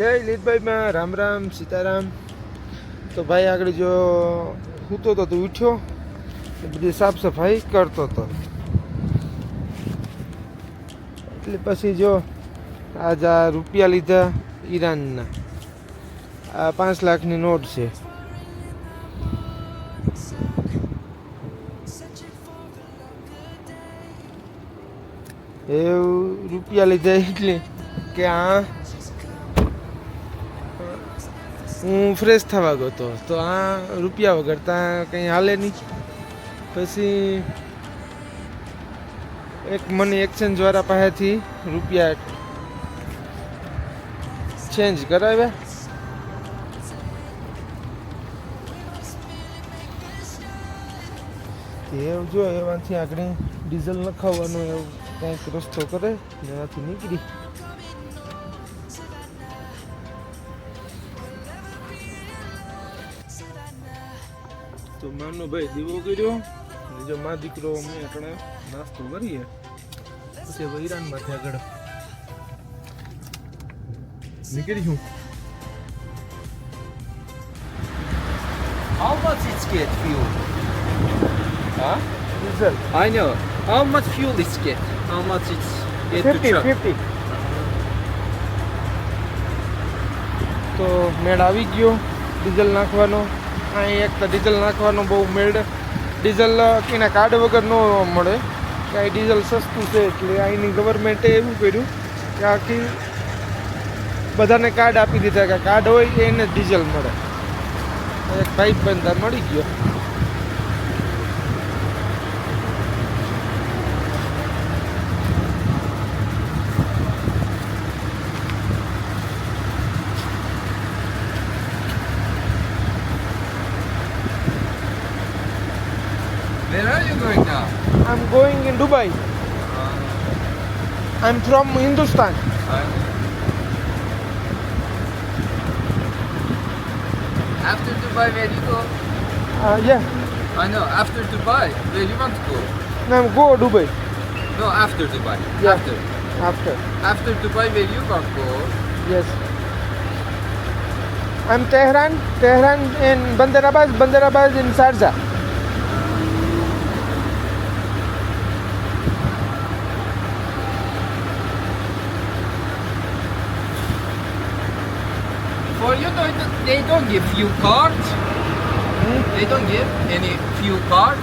જય લીતભાઈમાં રામ રામ, સીતારામ. તો ભાઈ આગળ જો સૂતો તો તું ઉઠ્યો બધી સાફ સફાઈ કરતો હતો એટલે પછી જો આજ આ રૂપિયા લીધા ઈરાનના. આ પાંચ લાખની નોટ છે. એવું રૂપિયા લીધા એટલે કે આ હું ફ્રેશ થવા ગયો હતો. તો આ રૂપિયા વગર ત્યાં કંઈ હાલે નહીં. પછી એક મને એક્સચેન્જ વાળા પાસેથી રૂપિયા ચેન્જ કરાવ્યા. એવું જો, એમાંથી આગળ ડીઝલ નખાવવાનો એવું કંઈક રસ્તો કરે, એનાથી નીકળી. તો ભાઈ દીવો કર્યો બીજો મા દીકરો અમે આપણે નાસ્તો કરીએ પછી હવે ઈરાનમાંથી આગળ નીકળીશું How much it get fuel? હા diesel I know. How much fuel it get? How much it's get to fifty truck? Fifty તો મેળ આવી ગયો ડીઝલ નાખવાનો અહીં એક તો ડીઝલ નાખવાનો બહુ મેળ. ડીઝલ એના કાર્ડ વગર ન મળે. કે અહીં ડીઝલ સસ્તું છે એટલે અહીંની ગવર્મેન્ટે એવું કર્યું કે આખી બધાને કાર્ડ આપી દીધા કે કાર્ડ હોય એને ડીઝલ મળે. એક ભાઈ બંધા મળી ગયો. Dubai. I'm from Hindustan. After Dubai, where you go? Uh, yeah. I know. After Dubai, where you want to go? I'm go Dubai. No, after Dubai. Yeah. After. After. After Dubai, where you want to go? Yes. I'm Tehran, Tehran in Bandar Abbas, Bandar Abbas in Sarja. They don't give fuel card. They don't give any fuel card.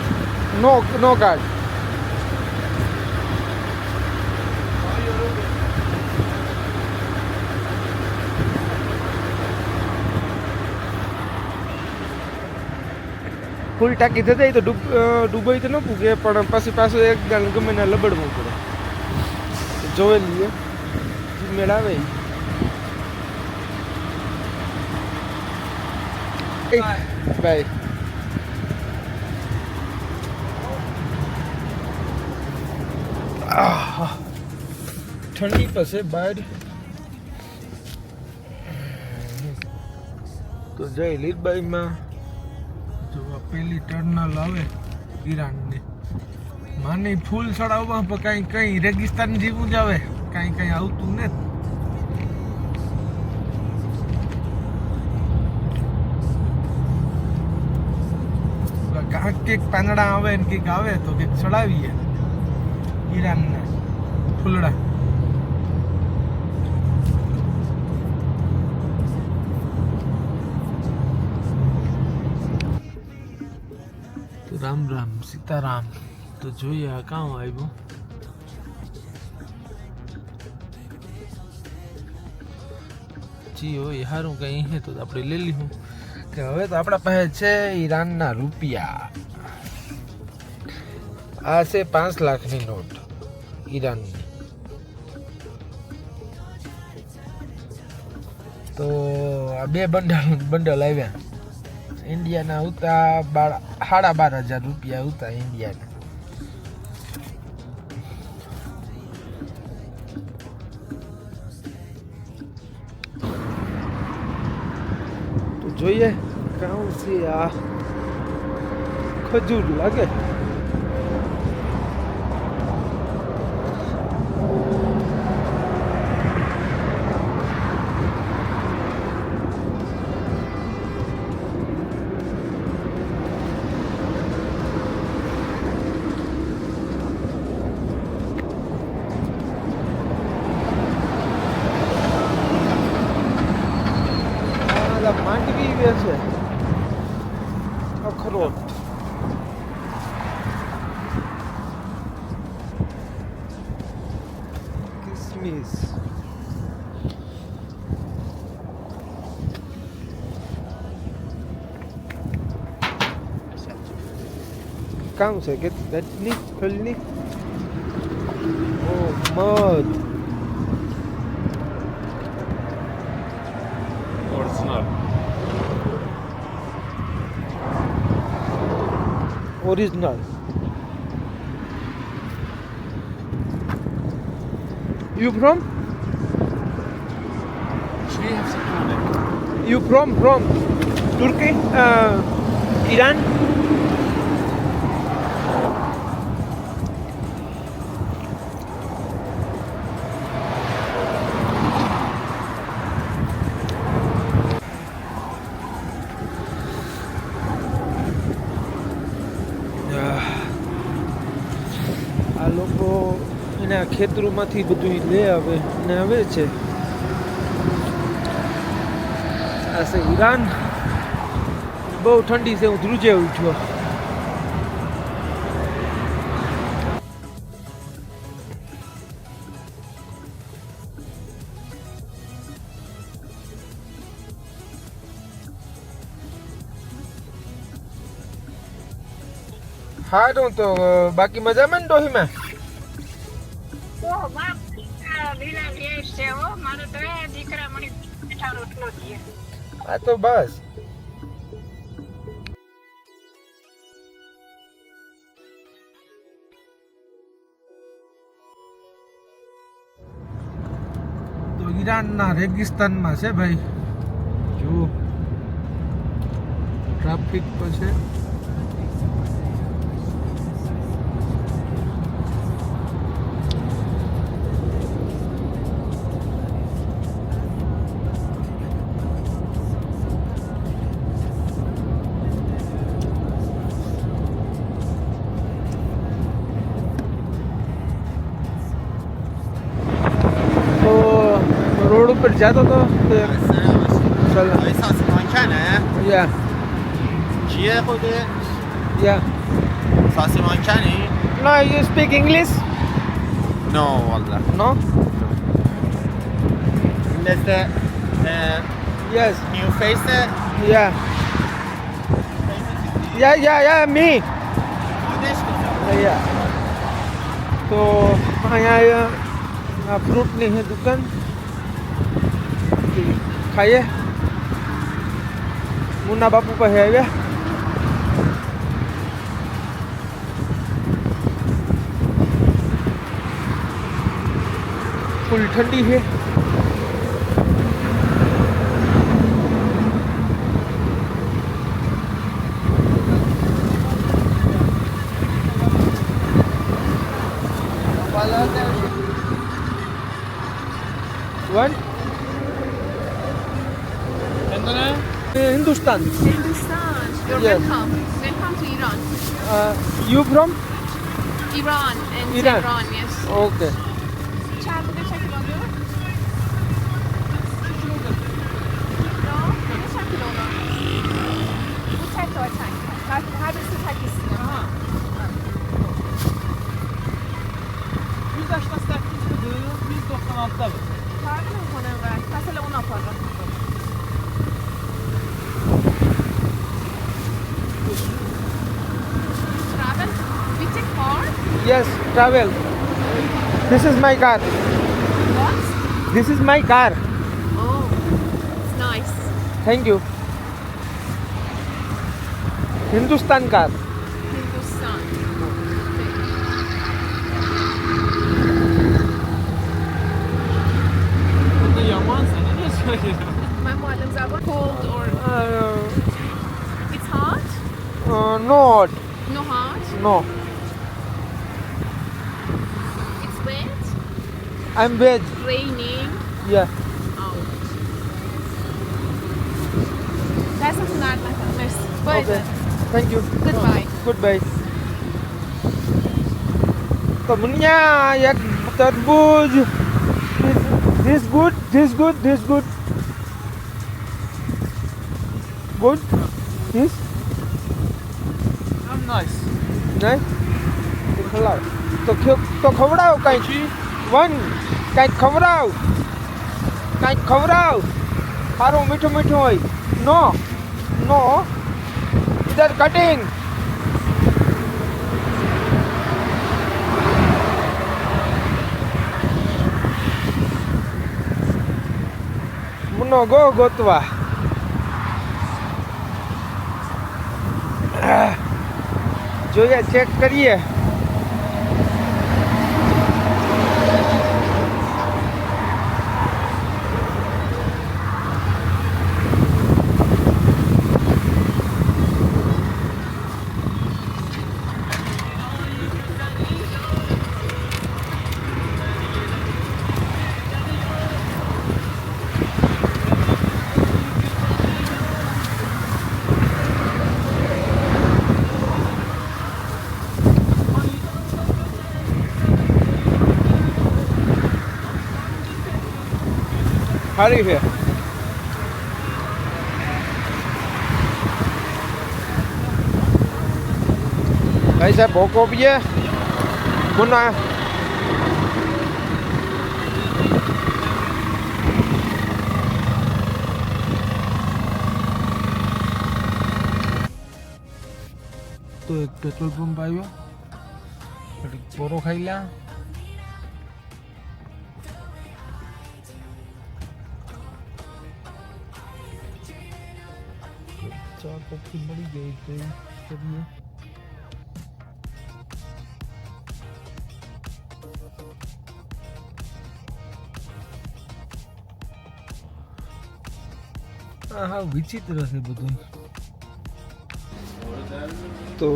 No, no card. ફૂલ ટાંકી થઈ જાય તો ડૂબ ડૂબાઈ તો ન પૂગે પણ પછી પાછું એક ગમે લબડવું પડે જોવે લઈએ મેળ આવે બાય આહ, ઠંડી પાસે બહાર તો જય લીલબાઈમાં. જો પેલી ટર્નલ આવે ઈરાનની. માની ફૂલ ચડાવવા પણ કાંઈ કંઈ રેગિસ્તાન જેવું જ આવે. કાંઈ કંઈ આવતું ને. કાંઈક પાંદડા આવે ને કંઈક આવે તો કંઈક ચડાવીએ. ઈરાનના ફૂલડા. રામ રામ, સીતારામ. તો જોઈએ આ કામ આવ્યું? જી હોય સારું કંઈ હે તો આપણે લઈ લીધું. કે હવે તો આપણા પાસે છે ઈરાનના રૂપિયા. આ છે પાંચ લાખની નોટ, ઈરાનની. તો આ બે બંડલ બંડલ આવ્યા. ઇન્ડિયાના ઉતા બાર, સાડા બાર હજાર રૂપિયા ઉતા ઇન્ડિયાના. જોઈએ, કાઉ છે આ ખજૂર લાગે. comes, I get that lift, only. Oh, mud. Or snow. Original. You from? You from from Turkey? Uh, Iran? ખેતરોમાંથી બધું લે આવે ને આવે છે. આ ઈરાન. બહુ ઠંડી છે, હું ધ્રુજે ઉઠ્યો. હા, તો બાકી મજામાં ને ડોહીમાં? લીલા વેશ છે તો ઈરાનના રેગિસ્તાનમાં છે ભાઈ. જુઓ. ટ્રાફિક તો છે. રોડ ઉપર જતો તો તે સલાહ احساس مانکنه યા چیه خوده؟ યા احساس مانکنی؟ No, you speak English? نه والله No? مثل Yes. نیو فیس Yeah. Yeah, yeah, yeah, me. خودش کجا؟ Yeah. તો અહીંયા આ ફ્રૂટની છે દુકાન ખાઈએ મુન્ના બાપુ પાસે આવ્યા ફૂલ ઠંડી છે વન Hindustan. Hindustan. You're yeah. welcome. Welcome to Iran. Uh, you from? Iran and Iran. Tehran, yes. Okay. Yes, travel. This is my car. What? This is my car. Oh, it's nice. Thank you. Hindustan car. Hindustan. My mother's are cold or uh, it's hot? Uh, no. No hot? No. I'm veg. Raining Yeah. out. That's not arma ta, okay. Thank you. Goodbye. Goodbye. Temennya ya terbuj. This, this good, this good, this good. Good. This I'm nice. nice. તો ખ- તો ખવડાવો કાંઈ one, કાંઈક ખવડાવ કાંઈક ખવડાવ. સારું મીઠું મીઠું હોય. નો નો. ઇધર કટિંગ મુનો ગો ગોતવા. જોઈએ ચેક કરીએ. સારી છે ભાઈ સાહેબ ભોકો પીએ મુના તો એક પેટ્રોલ પંપ આવ્યો ઘડીક પોરો ખાઈ લ્યા મળી ગઈ તો એ કરીએ હા, વિચિત્ર છે બધું. તો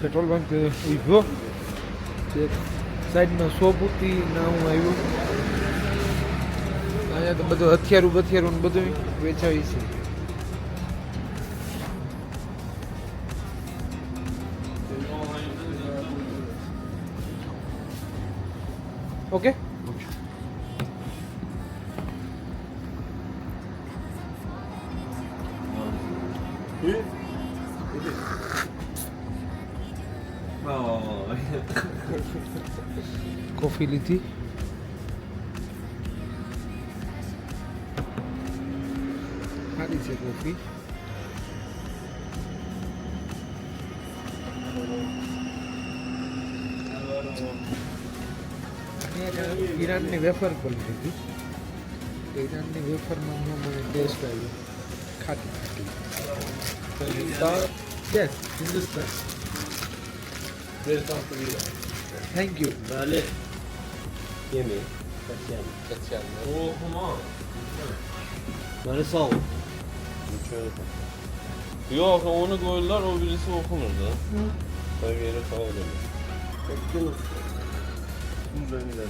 પેટ્રોલ પંપ ઉભ્યો સાઈડમાં શોપ હતી ના હું આવ્યો. અહીંયા તો બધું હથિયારું બથિયારું બધું વેચાવી છે. Okay Oh. કોફી લીધી ઈરાનની વેફર પણ લીધી તો ઈરાનની વેફરમાં નો મને ટેસ્ટ આવ્યો ખાટી ખાટી yes Hindustan thank you Vale. Gimme. Oh, come on. Böyle sol. Yok onu koydular o birisi okunurdu. Ben geri falan dedim. Bekliyoruz. Ben gidelim.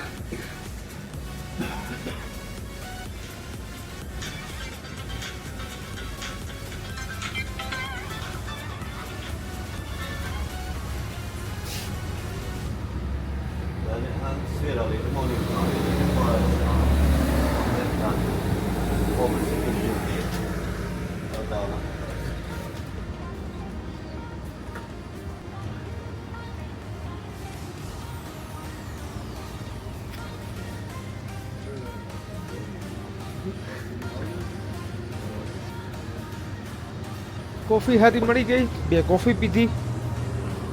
coffee હારી મળી ગઈ. બે કોફી પીધી.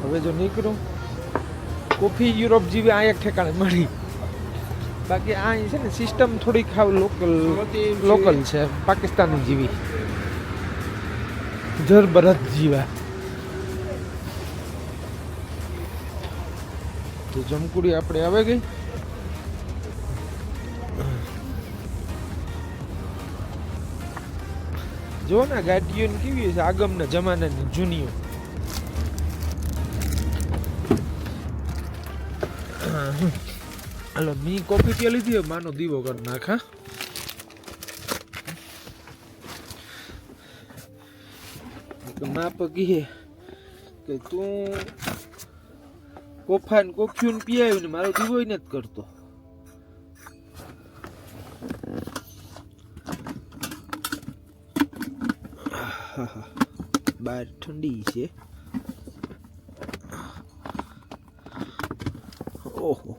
હવે જો નીકળું. કોફી યુરોપ જેવી આ એક ઠેકાણે મળી. બાકી આ છે ને સિસ્ટમ થોડીક હાવ લોકલ લોકલ છે. પાકિસ્તાની જેવી. જરબરત જીવા. તો જમકુડી આપણે આવે ગઈ. જો ને ગાડીઓ કેવી છે? આગમના જમાનાની જૂનીઓ હાલો, મી કોફી પી લીધી હોય, માનો દીવો કરી નાખા માપ કહે કે તું કોફા ને કોફ્યું ને પીયાવ્યું ને મારો દીવો નથી કરતો. બહાર ઠંડી છે. ઓહો.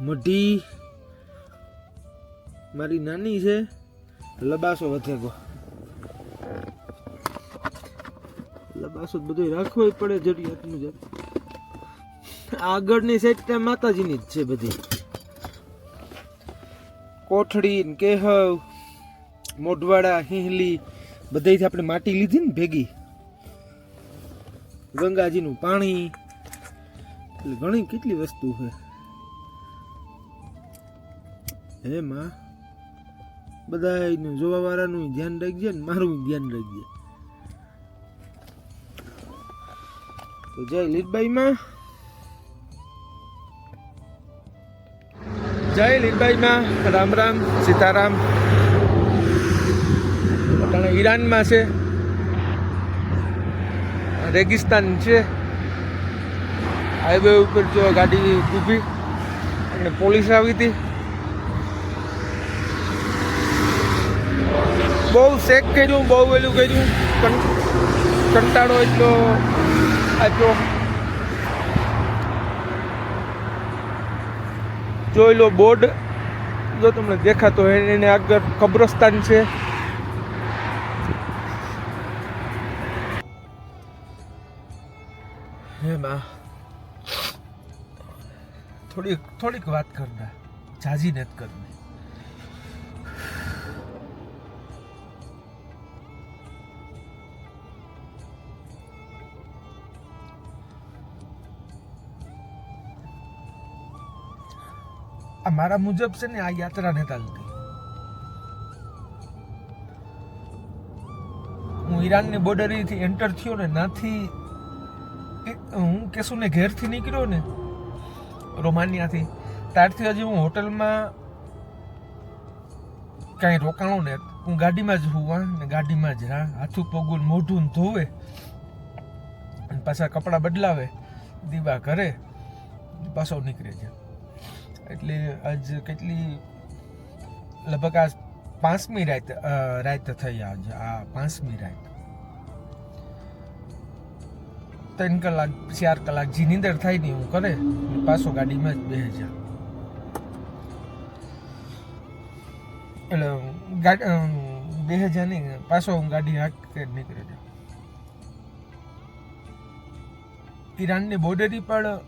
મઢી મારી નાની છે. લબાસો વધે ગો લબાસો બધું રાખવો પડે જરૂરિયાત મુજબ આગળની સાઈડ ત્યાં માતાજીની જ છે બધી. કોઠડી ને કેહવ. મોઢવાડા, હિંહલી બધાથી આપણે માટી લીધી ને ભેગી. ગંગાજીનું પાણી. એટલે ઘણી કેટલી વસ્તુ છે. હે માં બધાનું જોવાવાળાનું ધ્યાન રાખજે ને મારું ધ્યાન રાખજે. તો જય લીલબાઈમાં જય લીલબાઈમાં રામ રામ, સીતારામ. ઈરાનમાં છે. રેગિસ્તાન છે. હાઈવે ઉપર જો ગાડી ઊભી અને પોલીસ આવી હતી. બહુ શેક કર્યું, બહુ વેલું કર્યું કંટાળો એટલો આપ્યો જોઈ લો બોર્ડ. જો તમને દેખાતો એને આગળ કબ્રસ્તાન છે. હે માં. થોડીક થોડીક વાત કરના જાજી નથી કરની આ મારા મુજબ છે ને આ યાત્રા ને ચાલતી હું ઈરાનની બોર્ડરીથી એન્ટર થયો ને, નાથી હું કેશુને ઘેરથી નીકળ્યો ને, રોમાનિયાથી, ત્યારથી હજી હું હોટલમાં કાંઈ રોકાણું ને, હું ગાડીમાં જ હુવા ને ગાડીમાં જ હા હાથું પગું મોઢું ધોવે અને પાછા કપડાં બદલાવે, દીવા ઘરે, પાછો નીકળે છે. એટલે આજ કેટલી, લગભગ આ પાંચમી રાત રાત થઈ આજ, આ પાંચમી રાત. ત્રણ કલાક, ચાર કલાક જે નીંદર થાય ને હું કરે પાછો ગાડીમાં જ બે હજાર એટલે ગાડી બેસી જા નહીં, પાછો હું ગાડી હાક કે નીકળી જાઉં ઈરાનની બોર્ડરી પણ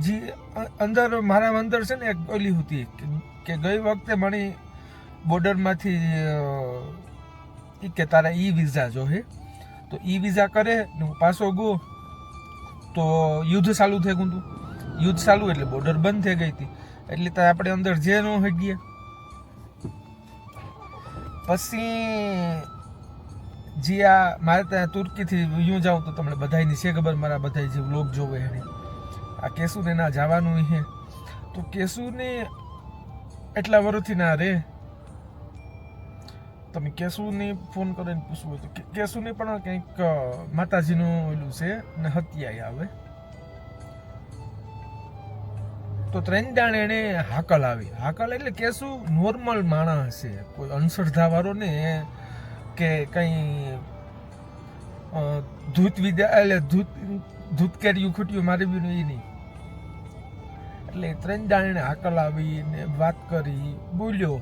જે અંદર, મારા અંદર છે ને એક ઓલી હતી કે- ગઈ વખતે મને બોર્ડરમાંથી કે તારા ઈ વિઝા જોહે. તો ઈ વિઝા કરે ને હું પાછો ગયો. તો યુદ્ધ ચાલુ થઈ ગયું હતું. યુદ્ધ ચાલુ એટલે બોર્ડર બંધ થઈ ગઈ હતી. એટલે ત્યાં આપણે અંદર જે ન હોય ગયા. પછી જે આ મારે ત્યાં તુર્કીથી હું જાઉં તો તમને બધાની છે ખબર, મારા બધા જે વ્લોગ જોવે એને. આ કેશુને ના જવાનું હે. તો કેશુને એટલા વર્ષથી ના રે. તમે કેશુને ફોન કરીને પૂછવું હોય તો કે- કેશુને પણ કંઈક માતાજીનું ઓલું છે ને હત્યા આવે. તો ત્રણ દાણ એને હાકલ આવી. હાકલ એટલે કેશુ નોર્મલ માણસ છે. કોઈ અંધશ્રદ્ધાવાળો ને કે કંઈ ધૂત વિદ્યા એટલે ધૂત ધૂત કેર્યું ખૂટ્યું મારી બી એ નહીં. એટલે ત્રણ દાણે હાકલ આવી ને વાત કરી, બોલ્યો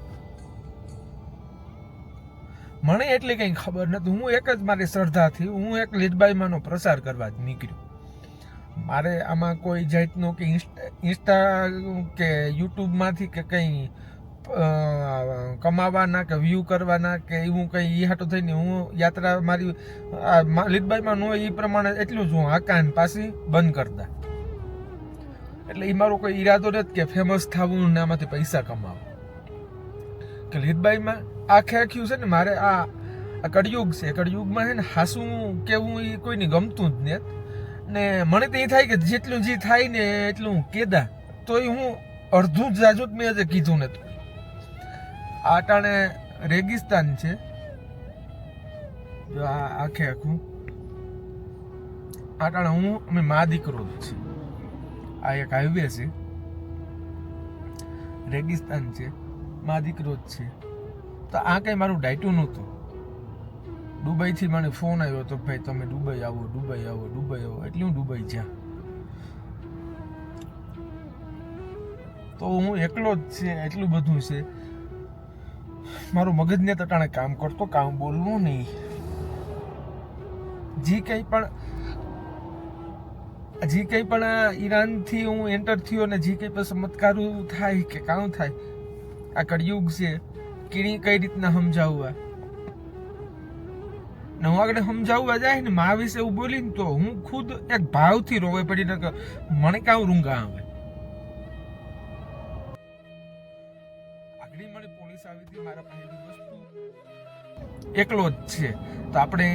મને એટલી કંઈ ખબર નથી હું એક જ મારી શ્રદ્ધાથી, હું એક લીડબાઈમાંનો પ્રસાર કરવા જ નીકળ્યો. મારે આમાં કોઈ જાતનો કે ઇન્સ્ટા કે યુટ્યુબમાંથી કે કંઈ કમાવાના કે વ્યૂ કરવાના કે એવું કંઈ ઈ હાટું થઈને હું યાત્રા મારી લીડબાઈમાં ન એ પ્રમાણે એટલું જ હું આકાન પાછી બંધ કરતા. એટલે એ મારો કોઈ ઈરાદો નથી કે ફેમસ થવું ને આમાંથી પૈસા કમાવું. કે લીડબાઈમાં આખે આખ્યું છે ને, મારે આ આ કળિયુગ છે. કળિયુગમાં છે ને, હાસું કેવું એ કોઈને ગમતું જ નહીં. ને મને તો એ થાય કે જેટલું જે થાય ને એટલું હું તો એ હું અડધું જ જાજુ જ મેં આજે કીધું નથી આ ટાણે રેગિસ્તાન છે. જો આખે આખું. આ ટાણે હું, અમે મા દીકરો જ છે આ એક હાઈવે છે. રેગિસ્તાન છે. મા દીકરો જ છે. તો આ કંઈ મારું ડાયટું નહોતું. દુબઈથી મને ફોન આવ્યો તો, ભાઈ, તમે દુબઈ આવો દુબઈ આવો દુબઈ આવો. એટલે હું દુબઈ જ્યાં. તો હું એકલો જ છે, એટલું બધું છે. મારું મગજને તટાણે કામ કરતો, કામ બોલવું નહીં. જે કંઈ પણ, જે કંઈ પણ આ ઈરાનથી હું એન્ટર થયો ને જે કંઈ પણ ચમત્કારું થાય કે કામ થાય, આ કળિયુગ છે કીણી કઈ રીતના સમજાવવા? ને આગળ સમજાવવા જાય ને મા વિશે એવું બોલી ને તો હું ખુદ એક ભાવથી રોવે પડી ને મને કાં રૂંગા આવે. આગળ મને પોલીસ આવી મારા એકલો જ છે. તો આપણે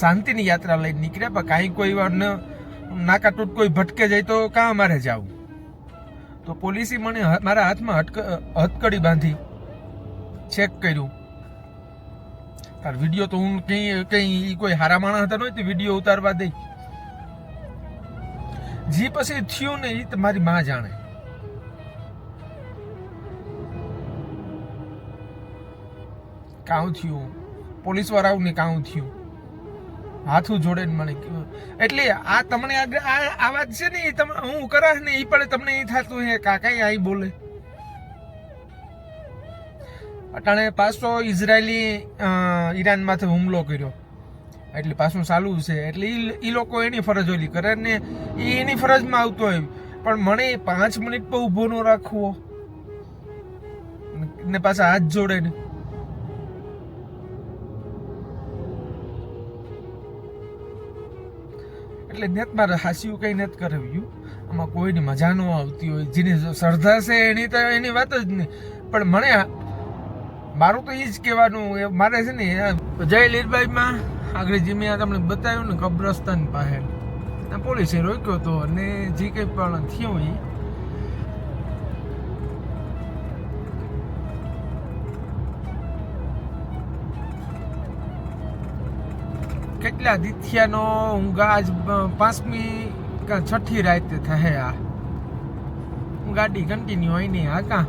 શાંતિની યાત્રા લઈને નીકળ્યા, પણ કાંઈ કોઈ વાર ન, નાકા તૂટ કોઈ ભટકે જાય તો કાં અમારે જવું? તો પોલીસે મને મારા હાથમાં હટક હથકડી બાંધી. ચેક કર્યું. તાર વીડિયો તો હું કઈ કઈ કોઈ હારા માણસ હતા નહીં વીડિયો ઉતારવા દઈ. જે પછી થયું ને એ તમારી મારી માં જાણે. કાઉ થયું? પોલીસ વાળાઓને કાઉ થયું? હાથું જોડે મને કહ્યું એટલે આ તમને આ આ વાત છે ને એ તમે, હું કરાશ ને એ પણ તમને એ થતું હે કાકા આઈ બોલે. અટાણે પાછો ઇઝરાયલી ઈરાનમાંથી હુમલો કર્યો. એટલે પાછું ચાલુ છે. એટલે એ લોકો એની ફરજ ઓલી કરે ને એ એની ફરજમાં આવતો હોય પણ મને પાંચ મિનિટ પર ઊભો ન રાખવો. ને પાછા હાથ જોડે ને. એટલે નેત મારે હાસ્યું કઈ નથી કરાવ્યું. આમાં કોઈની મજા ન આવતી હોય. જેની શ્રદ્ધા છે એની તો એની વાત જ નહીં. પણ મને મારું તો એ જ કહેવાનું મારે છે ને આ જય લીરબાઈમાં આગળ જે મેં તમને બતાવ્યું ને કબ્રસ્તાન પાસે. પોલીસે રોક્યો હતો અને જે કંઈ પણ થયું એ કેટલા દિથિયાનો ઊંઘ આજ પાંચમી છઠ્ઠી રાતે થશે આ? ગાડી કન્ટિન્યુ આવીને હા કા?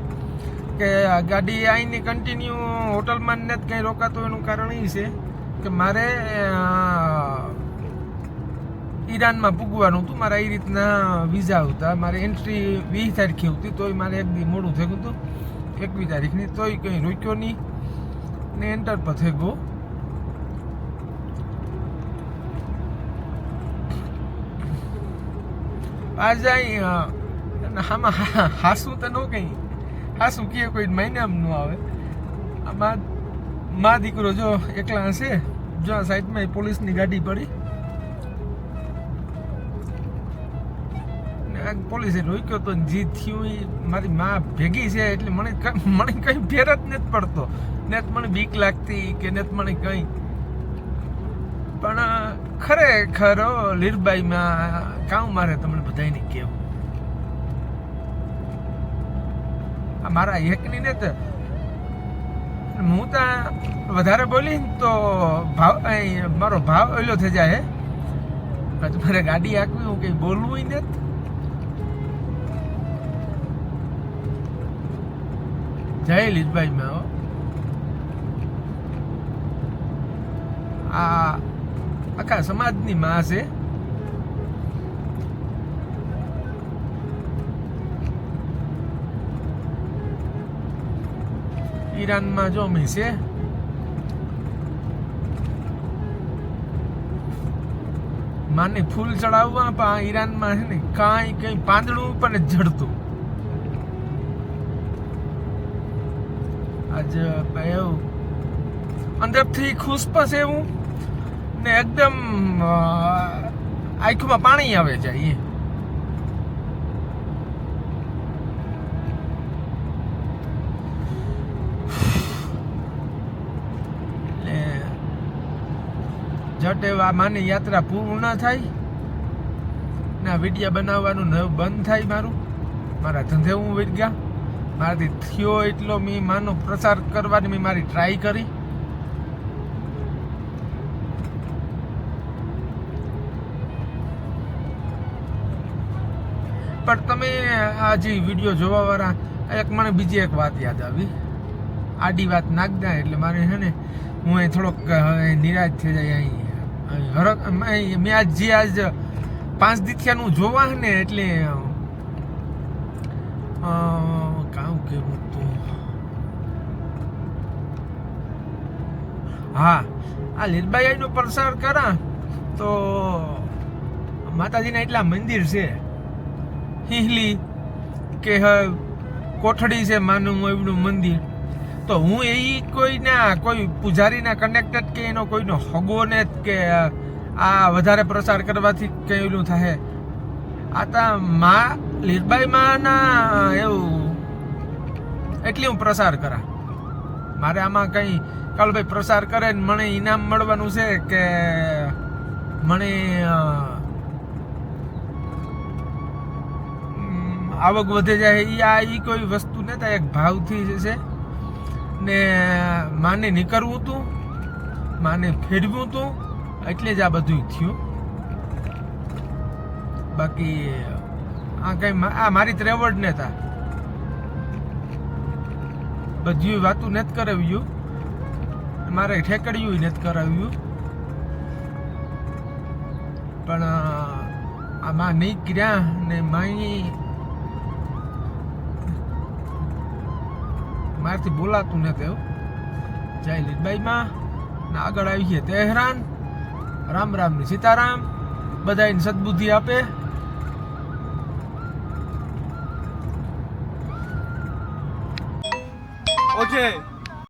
કે ગાડી આવીને કન્ટિન્યુ હોટલમાં ને જ કંઈ રોકાતું, એનું કારણ એ છે કે મારે ઈરાનમાં પૂગવાનું હતું. મારા એ રીતના વિઝા હતા મારે એન્ટ્રી વીસ તારીખે હતી તોય મારે એક દી મોડું થયું હતું. એકવીસ તારીખની, તોય કંઈ રોક્યો નહીં ને એન્ટર પર થઈ ગયો. આ જાય આમાં હાસું તો ન કઈ. હાસું કે કોઈ મહિનામાં ન આવે? આમાં મા દીકરો જો એકલા હશે, જો આ સાઈડમાં પોલીસની ગાડી પડી. આ પોલીસે રોક્યો તો જે થયું એ મારી મા ભેગી છે એટલે મને મને કઈ ફેર જ નથી પડતો. ને મને બીક લાગતી કે ને મને કઈ. પણ ખરેખર લીરબાઈમાં કામ મારે તમને બધાને કેવું મારા એકની ને તો. હું તો વધારે બોલી તો ભાવ મારો ભાવ ઓલો થઈ જાય હજુ મારે ગાડી આંકવી, હું કંઈ બોલવું ને. જય લીજભાઈ મેં આ આખા સમાજની માં છે. ઈરાનમાં જો છે માને ફૂલ ચડાવવા પણ ઈરાનમાં છે ને કાંઈ કંઈ પાંદડું પણ જડતું આજ એવું અંદરથી ખુશ છે હું ને એકદમ આંખમાં પાણી આવે જાય એ એટલે જટ આ માની યાત્રા પૂર્ણ થાય ને વીડિયો બનાવવાનું બંધ થાય મારું. મારા ધંધે હું વીટ ગયા. મારાથી થયો એટલો મેં માનો પ્રસાર કરવાની મેં મારી ટ્રાય કરી. પણ તમે આ જે વીડિયો જોવા વાળા એક મને બીજી એક વાત યાદ આવી. આડી વાત નાખ દે એટલે મારે છે ને, હું અહીં થોડોક નિરાશ થઈ જાય અહીં. હરક મેં આજ જે આજ પાંચ દીથિયાનું જોવા ને એટલે કામ કેવું હતું હા, આ લીલબાઈનો પ્રસાર કરા તો માતાજીના એટલા મંદિર છે. હિહલી કે કોઠડી છે માનું એવડું મંદિર. તો હું એ કોઈના, કોઈ પૂજારીના કનેક્ટેડ કે એનો કોઈનો હગોને કે આ વધારે પ્રસાર કરવાથી કહેલું થાય આ તા મા લીરબાઈ માના એવું, એટલી હું પ્રસાર કરા. મારે આમાં કંઈ કાલભાઈ પ્રસાર કરે ને મને ઇનામ મળવાનું છે કે, મને આવક વધે જાય એ આ એ કોઈ વસ્તુ ને એક ભાવથી છે ને માને નીકળવું તું માને ફેરવ્યું તું એટલે જ આ બધું થયું. બાકી, આ કઈ આ મારી ત્રેવડ ને તા. બધી વાતું નથી કરાવ્યું. મારે ઠેકડ્યું નથી કરાવ્યું. પણ આમાં નહીં કર્યા ને માઈ મારથી બોલાતું નથી એવું જય લીલબાઈમાં. ને આગળ આવી ગયા તેહરાન. રામ રામ ને સીતારામ. બધાને સદબુદ્ધિ આપે. ઓકે